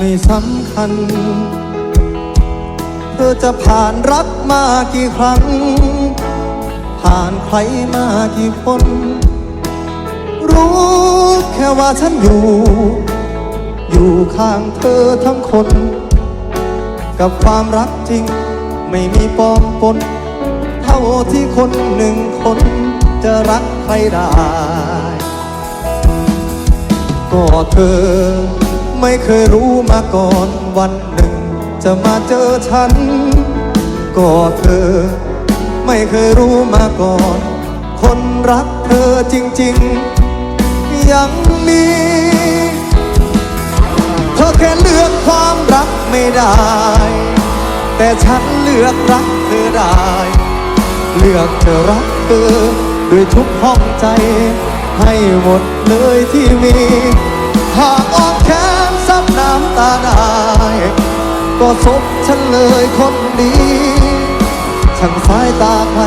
ไม่สำคัญ เธอจะผ่านรักมากี่ครั้ง ผ่านใครมากี่คน รู้แค่ว่าฉันอยู่ อยู่ข้างเธอทั้งคน กับความรักจริง ไม่มีปอมปน เท่าที่คนหนึ่งคนจะรักใครได้ ก็เธอ ไม่เคยรู้มาก่อนวันหนึ่ง จะมาเจอฉัน ก็เธอ ไม่เคยรู้มาก่อน คนรักเธอจริง ๆ ยังมี เธอแค่เลือกความรักไม่ได้ แต่ฉันเลือกรักเธอได้ เลือกจะรักเธอด้วยทุกห้องใจ ให้หมดเลยที่มี หากออกแขนซับน้ำ ตาได้ ก็ซบฉันเลยคนนี้ช่างสายตาใคร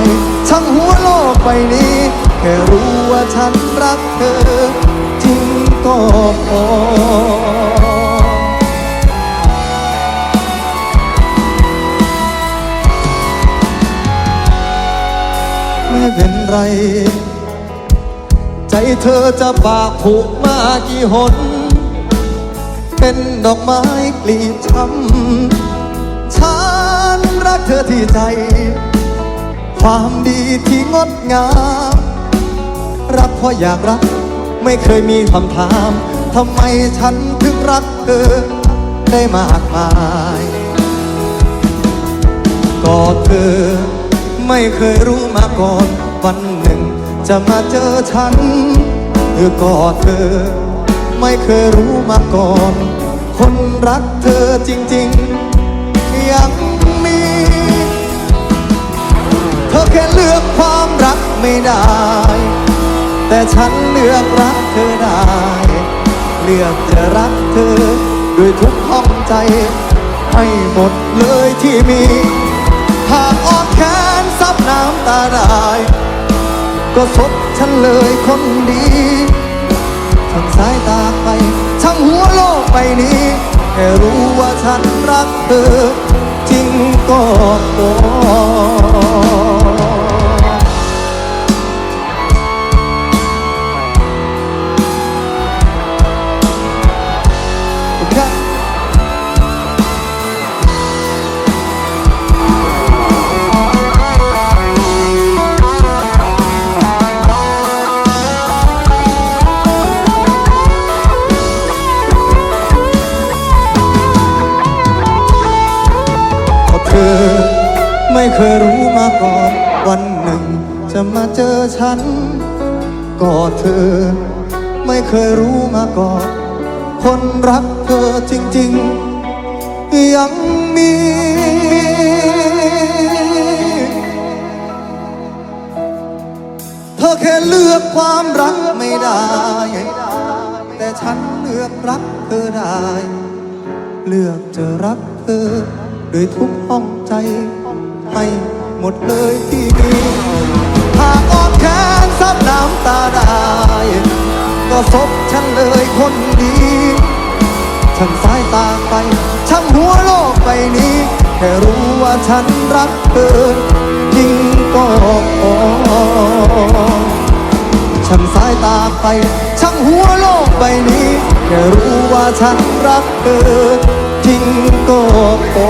ช่างหัวโลกใบนี้ แค่รู้ว่าฉันรักเธอ จริงก็พอไม่เป็นไร ใจเธอจะปากผุมากี่หน เป็นดอกไม้กลีบช้ำฉันรักเธอที่ใจ ความดีที่งดงาม รักเพราะอยากรัก ไม่เคยมีคำถามทำไมฉันถึงรักเธอได้มากมายก็เธอไม่เคยรู้มาก่อนวันหนึ่ง จะมาเจอฉันเธอก็เธอ ไม่เคยรู้มาก่อน คนรักเธอจริงๆ ยังมี เธอแค่เลือกความรักไม่ได้ แต่ฉันเลือกรักเธอได้ เลือกจะรักเธอด้วยทุกห้องใจ ให้หมดเลยที่มีหากออกแขนซับน้ำตาได้ ก็ซบฉันเลยคนดี ทั้งสายตาไปทั้งหัวโลกใบนี้แค่รู้ว่าฉันรักเธอจริงก็พอ ไม่เคยรู้มาก่อนวันหนึ่ง จะมาเจอฉันก็เธอ ไม่เคยรู้มาก่อน คนรักเธอจริง ๆ ยังมี เธอแค่เลือกความรักไม่ได้ แต่ฉันเลือกรักเธอได้ เลือกจะรักเธอด้วยทุกห้องใจ ให้หมดเลยที่มีหากออกแขนซับน้ำตาได้ ก็ซบฉันเลยคนดีช่างสายตาไปช่างหัวโลกใบนี้ แค่รู้ว่าฉันรักเธอจริงก็พอช่างสายตาไปช่างหัวโลกใบนี้ แค่รู้ว่าฉันรักเธอจริงก็พอ